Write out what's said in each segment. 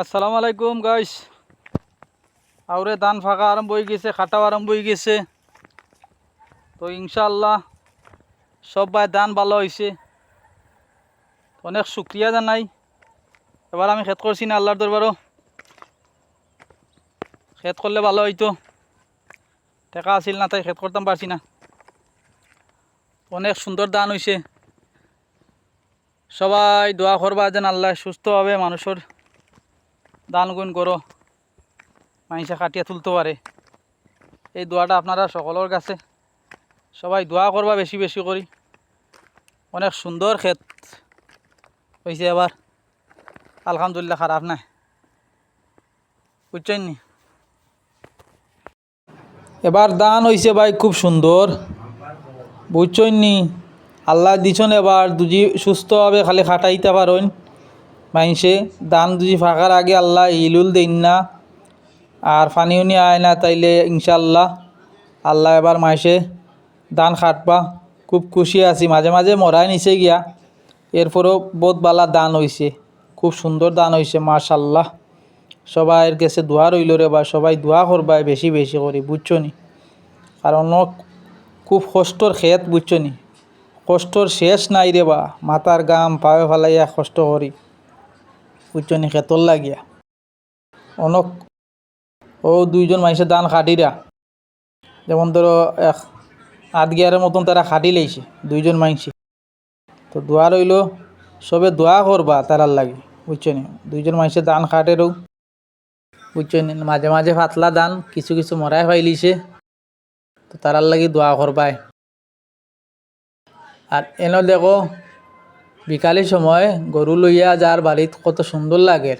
আসসালামু আলাইকুম গাইস আউরে ধান ফাঁকা আরম্ভ হয়ে গেছে, খাটাও আরম্ভ হয়ে গেছে। তো ইনশাল্লাহ সব ভাই ধান ভালো হয়েছে। অনেক শুক্রিয়া জানাই। এবার আমি খেত করছি না, আল্লাহর দরবারও। খেত করলে ভালো হইতো। টাকা আসিল না, তাই খেত করতাম পারছি না। অনেক সুন্দর দান হয়েছে সবাই দোয়া করবা যেন আল্লাহ সুস্থভাবে মানুষের। দান গুণ করো মানুষে কাটিয়ে তুলতে পারে এই দোয়াটা আপনারা সকলের কাছে। সবাই দোয়া করবা বেশি বেশি করি অনেক সুন্দর ক্ষেত হয়েছে এবার আলহামদুলিল্লাহ খারাপ নাই। বুঝছেন নি? এবার দান হয়েছে ভাই খুব সুন্দর বুঝছেন নি? আল্লাহ দিছন এবার দুজি সুস্থভাবে খালি খাটাইতে পারেন মাইনসে দান দুজি ফাঁকার আগে আল্লাহ ইলুল দেন না, আর পানিও নিয়ে আয় না, তাইলে ইনশাল্লাহ আল্লাহ এবার মাইসে দান খাটবা। খুব খুশি আছি, মাঝে মাঝে মরাই নিচে গিয়া। এরপরেও বহুত বালা দান হয়েছে খুব সুন্দর দান হয়েছে মাশাল্লাহ সবাইয়ের কাছে দোয়া রইল রে বা সবাই দোয়া করবাই বেশি বেশি করি, বুঝছ নি? কারণ খুব কষ্টর খেত বুঝছ নি? কষ্টর শেষ নাই রে বা, মাথার গাম পায়ে ফেলাইয়া কষ্ট করি। বুঝছ নি ক্ষেতর লাগিয়া। অনক, ও দুইজন মানুষের দান খাটিরা। যেমন ধরো এক আধ গিয়ারের মতন তারা খাটি লাইছে, দুইজন মাইনসি তো দোয়া রইল, সবে দোয়া করবা তারার লাগে, বুঝছ নি? দুইজন মানুষের দান খাটেরও। বুঝছ নি? মাঝে মাঝে পাতলা দান, কিছু কিছু মরাই ফাইলিছে। তো তারার লাগি দোয়া করবাই আর এনে দেখো বিকালের সময় গরু লইয়া যার বাড়িত কত সুন্দর লাগে।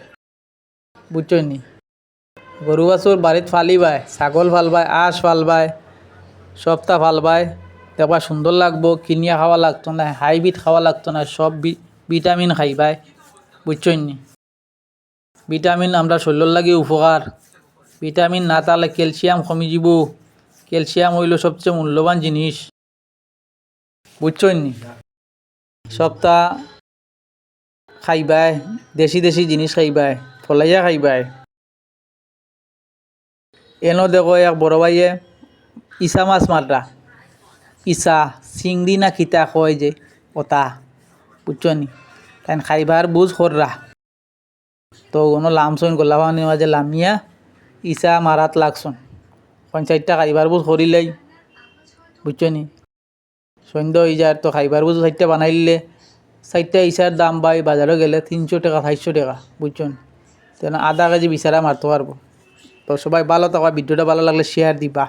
বুঝছ নি? গরু বাছুর বাড়িত ফালিবাই ছাগল ফালবাই আঁশ ফালবাই সপ্তা ফালবাই দেখবা সুন্দর লাগবো, কিনিয়া খাওয়া লাগতো না হাইব্রিড খাওয়া লাগতো না সব ভিটামিন খাইবাই বুঝছ নি? ভিটামিন আমরা শরীরের লাগে উপকার ভিটামিন না তাহলে ক্যালসিয়াম কমি যাব। ক্যালসিয়াম হইল সবচেয়ে মূল্যবান জিনিস বুঝছ নি? সপ্তাহ খাইবাই, দেশি দেশি জিনিস খাইবাই, ফলাইয়া খাইবাই। এনো দেখো এক বড় ভাইয়ে ইসা মাছ মাররা ইসা চিংড়ি না খিতা কয় যে ওটা বুঝছ নি? তাই খাইবার বুঝ কররা তো কোনো লামছন গোলা পানি মাঝে লামিয়া ইসা মারাত লাগছন পঞ্চায়েতটা খাইবার বুঝ করিলেই বুঝছ নি? সন্ধ্যা হয়ে যায়, তো খাইবার বুঝো, চারটা বানাইলে চারটা ইসার দাম পাই বাজারে গেলে তিনশো টাকা, চারশো টাকা, বুঝছেন? তেন আধা কেজি বিচারা মারতে পারব তো সবাই ভালো থাকা ভিডিওটা ভালো লাগলে শেয়ার দিবা।